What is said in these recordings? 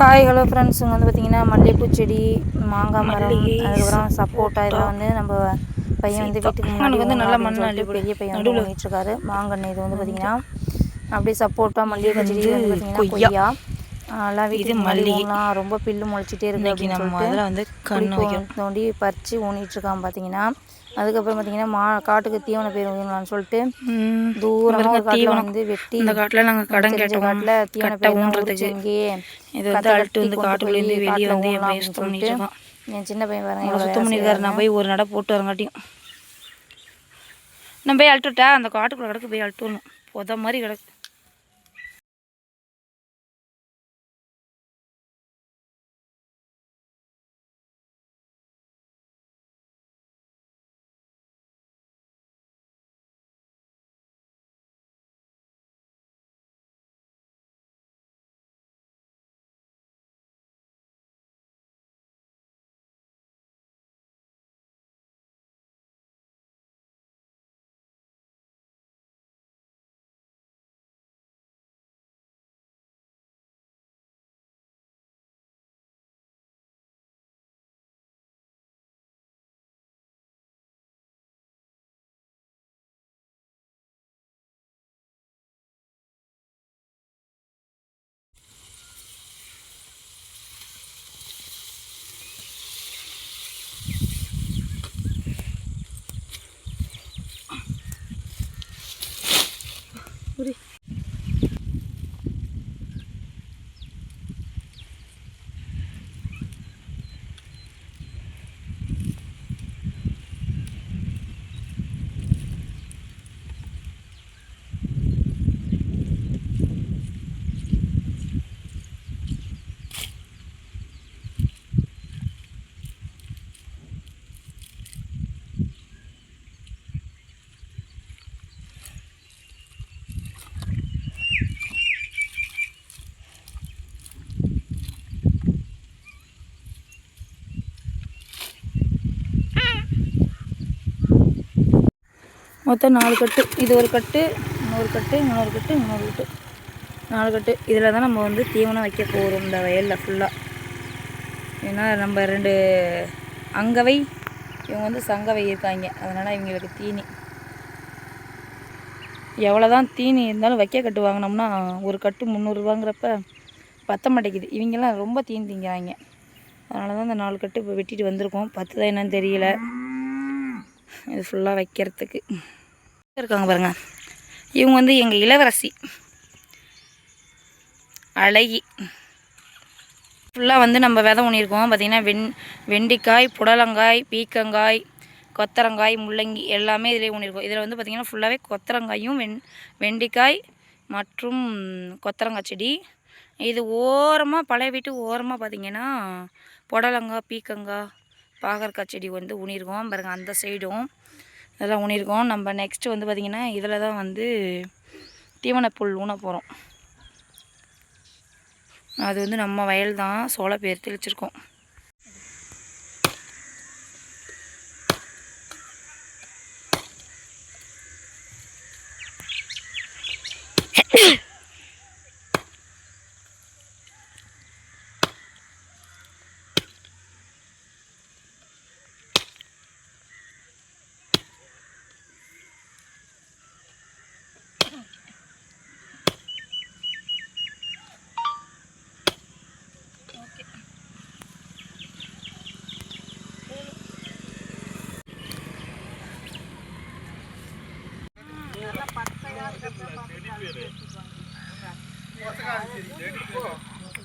Hi hello friends இங்கே வந்து பார்த்தீங்கன்னா மல்லிகைப்பூ செடி மாங்காய் மரம் அதுக்கப்புறம் சப்போட்டா இதெல்லாம் வந்து நம்ம பையன் வந்து வீட்டுக்கு முன்னாடி வந்து நல்லா மண் அள்ளி பெரிய பையன் வந்து ஊனிட்டு இருக்காரு. மாங்கன்று இது வந்து பார்த்தீங்கன்னா அப்படியே சப்போட்டா மல்லிகை செடி வந்து பார்த்தீங்கன்னா கொய்யா. கொய்யா. அதெல்லாம் வீட்டுக்கு முன்னாடி மல்லிகை. ஊனலாம் ரொம்ப பில்லு முளைச்சிட்டே இருக்கு அப்படின்னு நம்ம சொல்லிட்டு அதில் வந்து தோண்டி பறித்து ஊனிட்டு இருக்கான் பார்த்தீங்கன்னா அதுக்கப்புறம் பார்த்தீங்கன்னா மா காட்டுக்கு தீவன பேர் ஊனலாம்னு சொல்லிட்டு தூரமாக காட்டில் தீவனம். வந்து வெட்டி இந்த காட்டில் நாங்கள் கடன் கேட்டோம். காட்டில் தீவன கட்டை பேர் இங்கேயே இது வந்து அழுட்டு கட்டி வந்து காட்டுக்குள்ளேருந்து வெளியே வந்து என் சுத்தம் பண்ணிட்டு என் சின்ன பையன் பாருங்க சுத்தம் பண்ணியிருக்காரு நான் போய் ஒரு நட போட்டு வரங்காட்டியும். நான் போய் அழுட்டுட்டா அந்த காட்டுக்குள்ளே கிடக்கு போய் அழுட்டு வரணும் புத மாதிரி கிடக்கு. 우리 மொத்தம் நாலு கட்டு. இது ஒரு கட்டு இன்னொரு கட்டு இன்னொரு கட்டு இன்னொரு கட்டு. நாலு கட்டு. இதில் தான் நம்ம வந்து தீவனம் வைக்க போகிறோம் இந்த வயலில் ஃபுல்லாக ஏன்னா நம்ம ரெண்டு அங்கவை இவங்க வந்து சங்கவை இருக்காங்க. அதனால் இவங்களுக்கு தீனி. எவ்வளோ தான் தீனி இருந்தாலும் வைக்க கட்டு வாங்கினோம்னா ஒரு கட்டு முந்நூறுரூவாங்கிறப்ப பத்த மாட்டேங்குது. இவங்கெல்லாம் ரொம்ப தீனி திங்கிறாங்க. அதனால தான் இந்த நாலு கட்டு இப்போ வெட்டிட்டு வந்திருக்கோம். பத்துதான் என்னன்னு தெரியல. இது ஃபுல்லாக வைக்கிறதுக்கு. இருக்காங்க பாருங்க. இவங்க வந்து எங்கள் இளவரசி. அழகி. ஃபுல்லாக வந்து நம்ம விதை ஊனியிருக்கோம் பார்த்திங்கன்னா வெண் வெண்டிக்காய் புடலங்காய் பீக்கங்காய் கொத்தரங்காய் முள்ளங்கி எல்லாமே இதிலே ஊனியிருக்கோம் இதில் வந்து பார்த்திங்கன்னா ஃபுல்லாகவே கொத்தரங்காயும் வெண் வெண்டிக்காய் மற்றும் கொத்தரங்காய் செடி. இது ஓரமாக பழைய வீட்டு ஓரமாக பார்த்திங்கன்னா புடலங்காய் பீக்கங்காய் பாகற்காய் செடி வந்து ஊனியிருக்கோம் பாருங்கள் அந்த சைடும் இதெல்லாம் ஊனியிருக்கோம் நம்ம நெக்ஸ்ட்டு வந்து பார்த்திங்கன்னா இதில் தான் வந்து தீவனப்புல் ஊன போகிறோம் அது வந்து நம்ம வயல் தான் சோள பேர் தெளிச்சிருக்கோம்.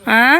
ఆ?